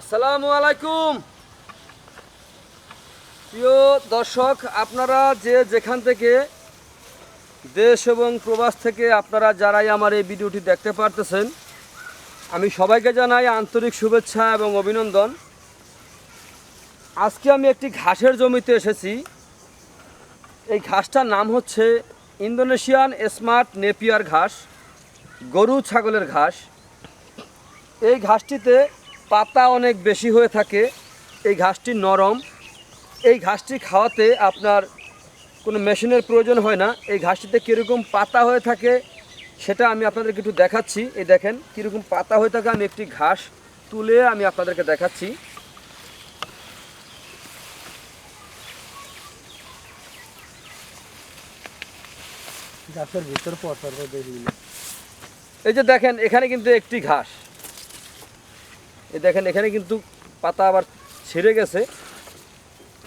আসসালামু আলাইকুম। প্রিয় দর্শক, আপনারা যে যেখান থেকে দেশ এবং প্রবাস থেকে আপনারা যারাই আমার এই ভিডিওটি দেখতে পারতেছেন, আমি সবাইকে জানাই আন্তরিক শুভেচ্ছা এবং অভিনন্দন। আজকে আমি একটি ঘাসের জমিতে এসেছি। এই ঘাসটার নাম হচ্ছে ইন্দোনেশিয়ান স্মার্ট নেপিয়ার ঘাস, গরু ছাগলের ঘাস। এই ঘাসটিতে পাতা অনেক বেশি হয়ে থাকে এই ঘাসটি নরম। এই ঘাসটি খাওয়াতে আপনার কোনো মেশিনের প্রয়োজন হয় না। এই ঘাসটিতে কীরকম পাতা হয়ে থাকে সেটা আমি আপনাদেরকে একটু দেখাচ্ছি। এই দেখেন কীরকম পাতা হয়ে থাকে। আমি একটি ঘাস তুলে আমি আপনাদেরকে দেখাচ্ছি। গাছের ভিতর এই যে দেখেন এখানে কিন্তু একটি ঘাস। এই দেখেন, এখানে কিন্তু পাতা আবার ছিঁড়ে গেছে।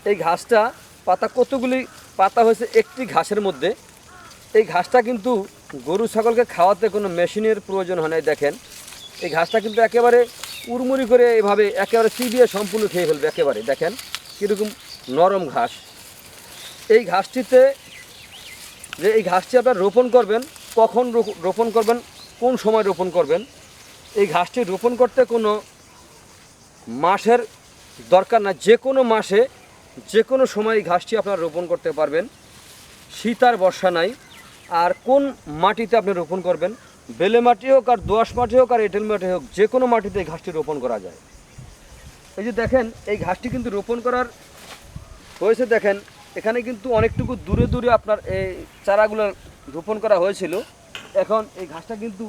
এই ঘাসটা, পাতা কতগুলি পাতা হয়েছে একটি ঘাসের মধ্যে। এই ঘাসটা কিন্তু গরু ছাগলকে খাওয়াতে কোনো মেশিনের প্রয়োজন হয় না দেখেন। এই ঘাসটা কিন্তু একেবারে উড়মুড়ি করে এভাবে একেবারে চিবিয়ে সম্পূর্ণ খেয়ে ফেলবে, একেবারে। দেখেন, কীরকম নরম ঘাস। এই ঘাসটিতে যে এই ঘাসটি আপনার রোপণ করবেন, কখন রোপণ করবেন, কোন সময় রোপণ করবেন, এই ঘাসটি রোপণ করতে কোনো মাসের দরকার না, যে কোনো মাসে, যে কোনো সময় ঘাসটি আপনারা রোপণ করতে পারবেন। শীত আর বর্ষা নাই। আর কোন মাটিতে আপনি রোপণ করবেন? বেলে মাটি হোক আর দোআঁশ মাটি হোক আর এঁটেল মাটি হোক, যে কোনো মাটিতে এই ঘাসটি রোপণ করা যায়। এই যে দেখেন, এই ঘাসটি কিন্তু রোপণ করার হয়েছে, দেখেন, এখানে কিন্তু অনেকটুকু দূরে দূরে আপনার এই চারাগুলো রোপণ করা হয়েছিল। এখন এই ঘাসটা কিন্তু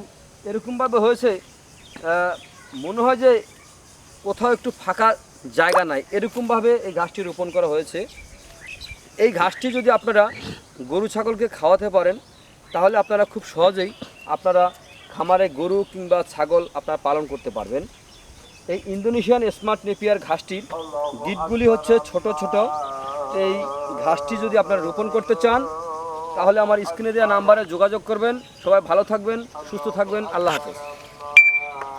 এরকমভাবে হয়েছে মনে হয় যে কোথাও একটু ফাঁকা জায়গা নাই, এরকমভাবে এই ঘাসটি রোপণ করা হয়েছে। এই ঘাসটি যদি আপনারা গরু, ছাগলকে খাওয়াতে পারেন, তাহলে আপনারা খুব সহজেই আপনারা খামারে গরু কিংবা ছাগল আপনারা পালন করতে পারবেন। এই ইন্দোনেশিয়ান স্মার্ট নেপিয়ার ঘাসটির গিটগুলি হচ্ছে ছোট ছোট। এই ঘাসটি যদি আপনারা রোপণ করতে চান, তাহলে আমার স্ক্রিনে দেওয়া নাম্বারে যোগাযোগ করবেন। সবাই ভালো থাকবেন, সুস্থ থাকবেন। আল্লাহ হাফেজ।